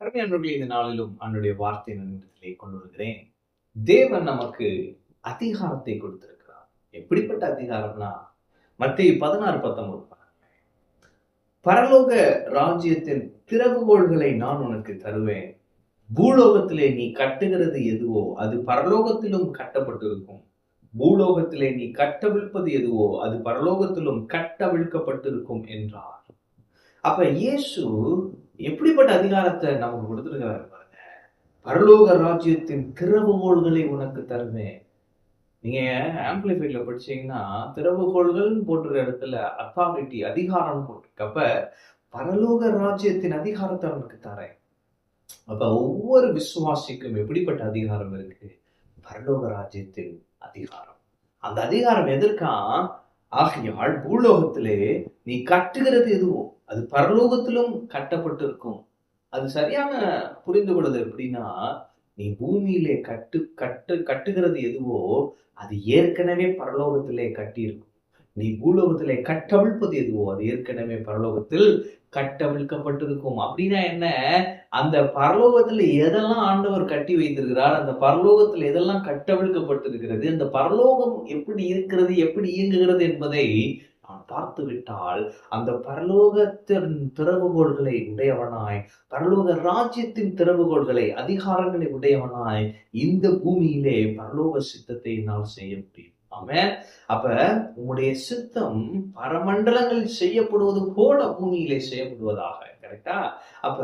அருமையானவர்களே இந்த நாளிலும் அவனுடைய வார்த்தை நின்றத்திலே கொண்டு வருகிறேன் தேவன் நமக்கு அதிகாரத்தை கொடுத்திருக்கிறார். எப்படிப்பட்ட அதிகாரம்னா மத்திய பதினாறு பத்தொன்பது பரலோக ராஜ்யத்தின் திறவுகோள்களை நான் உனக்கு தருவேன். பூலோகத்திலே நீ கட்டுகிறது எதுவோ அது பரலோகத்திலும் கட்டப்பட்டிருக்கும். பூலோகத்திலே நீ கட்டவிழ்ப்பது எதுவோ அது பரலோகத்திலும் கட்டவிழ்க்கப்பட்டிருக்கும் என்றார். அப்ப இயேசு எப்படிப்பட்ட அதிகாரத்தை நமக்கு கொடுத்திருக்கிறாரு பாருங்க. பரலோக ராஜ்யத்தின் திறவுகோள்களை உனக்கு தருவேன் நீங்க ஆம்பிளிஃபைட்ல படிச்சீங்கன்னா திறவுகோள்கள் போட்டுற இடத்துல அத்தாரிட்டி அதிகாரம் போட்டிருக்கப்ப பரலோக ராஜ்யத்தின் அதிகாரத்தை அவனுக்கு தரேன். அப்ப ஒவ்வொரு விசுவாசிக்கும் எப்படிப்பட்ட அதிகாரம் இருக்கு? பரலோக ராஜ்யத்தின் அதிகாரம். அந்த அதிகாரம் எதற்கான் ஆகையால் பூலோகத்திலே நீ கட்டுகிறது எதுவோ அது பரலோகத்திலும் கட்டப்பட்டிருக்கும். அது சரியான புரிந்து கொள்வது எப்படின்னா நீ பூமியிலே கட்டு கட்டு கட்டுகிறது எதுவோ அது ஏற்கனவே பரலோகத்திலே கட்டியிருக்கும். நீ பூலோகத்திலே கட்டவிழ்ப்பது எதுவோ? அது ஏற்கனவே பரலோகத்தில் கட்டவிழ்க்கப்பட்டிருக்கும். அப்படின்னா என்ன? அந்த பரலோகத்துல எதெல்லாம் ஆண்டவர் கட்டி வைத்திருக்கிறார் அந்த பரலோகத்தில் எதெல்லாம் கட்டவிழ்க்கப்பட்டிருக்கிறது அந்த பரலோகம் எப்படி இருக்கிறது எப்படி இயங்குகிறது என்பதை நான் பார்த்து விட்டால் அந்த பரலோகத்தின் திறவுகோள்களை உடையவனாய் பரலோக ராஜ்யத்தின் திறவுகோள்களை அதிகாரங்களை உடையவனாய் இந்த பூமியிலே பரலோக சித்தத்தை என்னால் செய்ய முடியும். ஆமாம் அப்ப உங்களுடைய சித்தம் பரமண்டலங்களில் செய்யப்படுவது போல பூமியிலே செய்யப்படுவதாக கரெக்டா அப்ப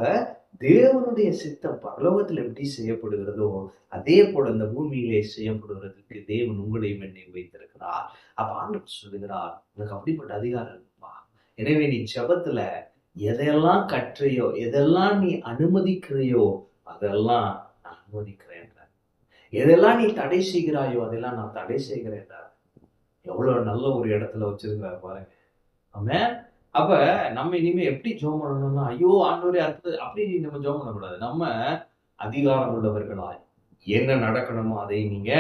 தேவனுடைய சித்தம் பரலோகத்தில் எப்படி செய்யப்படுகிறதோ அதே போல இந்த பூமியிலே செய்யப்படுகிறதுக்கு தேவன் உங்களையும் என்னை வைத்திருக்கிறார். அப்ப ஆண்டவர் சொல்லுகிறார் உனக்கு அப்படிப்பட்ட அதிகாரம் இருக்குப்பா எனவே நீ செபத்துல எதையெல்லாம் கற்றையோ எதெல்லாம் நீ அனுமதிக்கிறையோ அதெல்லாம் நான் அனுமதிக்கிறேன். எதெல்லாம் நீ தடை செய்கிறாயோ அதெல்லாம் நான் தடை செய்கிறேன்டா. எவ்வளவு நல்ல ஒரு இடத்துல வச்சிருக்கிறார் பாருங்க. ஆமே அப்ப நம்ம இனிமே எப்படி ஜோம் பண்ணணும்னா ஐயோ ஆண்டோரே அடுத்தது அப்படி நம்ம ஜோம் பண்ணக்கூடாது. நம்ம அதிகாரம் உள்ளவர்களாய் என்ன நடக்கணுமோ அதை நீங்க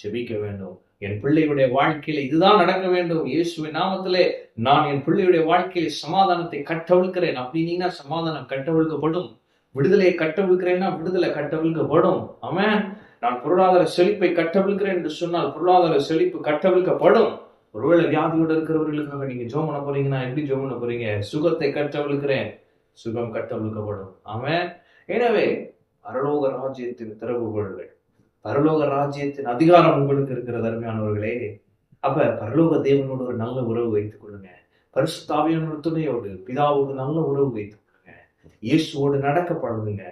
செபிக்க வேண்டும். என் பிள்ளையுடைய வாழ்க்கையில இதுதான் நடக்க வேண்டும். இயேசுவின் நாமத்திலே நான் என் பிள்ளையுடைய வாழ்க்கையில சமாதானத்தை கட்டவிழ்க்கிறேன். அப்படின்னீங்கன்னா சமாதானம் கட்டவிழ்க்கப்படும். விடுதலையை கட்டவிழ்க்கிறேன்னா விடுதலை கட்டவிழ்க்கப்படும். ஆமாம் நான் பொருளாதார செழிப்பை கட்டவிழ்கிறேன் என்று சொன்னால் பொருளாதார செழிப்பு கட்டவிழ்க்கப்படும். ஒருவேளை வியாதியோடு இருக்கிறவர்களுக்காக நீங்க ஜோம் பண்ண போறீங்கன்னா எப்படி ஜோம் பண்ண போறீங்க? சுகத்தை கட்டவிழ்கிறேன் சுகம் கட்டவிழ்க்கப்படும். ஆமாம் எனவே பரலோக ராஜ்யத்தின் திறவுகோள்கள் பரலோக ராஜ்யத்தின் அதிகாரம் உங்களுக்கு இருக்கிற தருமையானவர்களே அப்ப பரலோக தேவனோடு ஒரு நல்ல உறவு வைத்துக் கொள்ளுங்க. பரிசுத்தாவியான துணையோடு பிதாவோடு நல்ல உறவு வைத்துக் கொள்ளுங்க. இயேசுவோடு நடக்க பழகுங்க.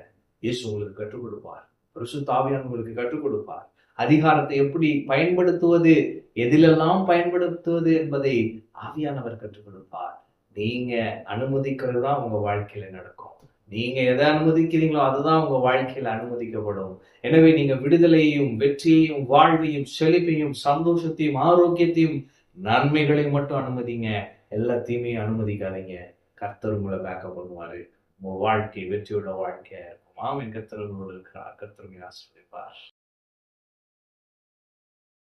இயேசு உங்களுக்கு கற்றுக் கொடுப்பார். பரிசுத்தாவியான உங்களுக்கு கற்றுக் கொடுப்பார். அதிகாரத்தை எப்படி பயன்படுத்துவது எதிலெல்லாம் பயன்படுத்துவது என்பதை ஆவியானவர் கற்றுக் கொடுப்பார். நீங்க அனுமதிக்கிறது தான் உங்க வாழ்க்கையில நடக்கும். நீங்க எதை அனுமதிக்கிறீங்களோ அதுதான் உங்க வாழ்க்கையில அனுமதிக்கப்படும். எனவே நீங்க விடுதலையையும் வெற்றியையும் வாழ்வையும் செழிப்பையும் சந்தோஷத்தையும் ஆரோக்கியத்தையும் நன்மைகளையும் மட்டும் அனுமதிங்க. எல்லாத்தையுமே அனுமதிக்காதீங்க. கர்த்தர் உங்களை பேக்கப் பண்ணுவாரு. உங்கள் வாழ்க்கை வெற்றியோட வாழ்க்கையாக இருக்கும் ஆமின் கத்திரங்களோடு இருக்கிறார். கத்திரங்களை ஆசிரியப்பார்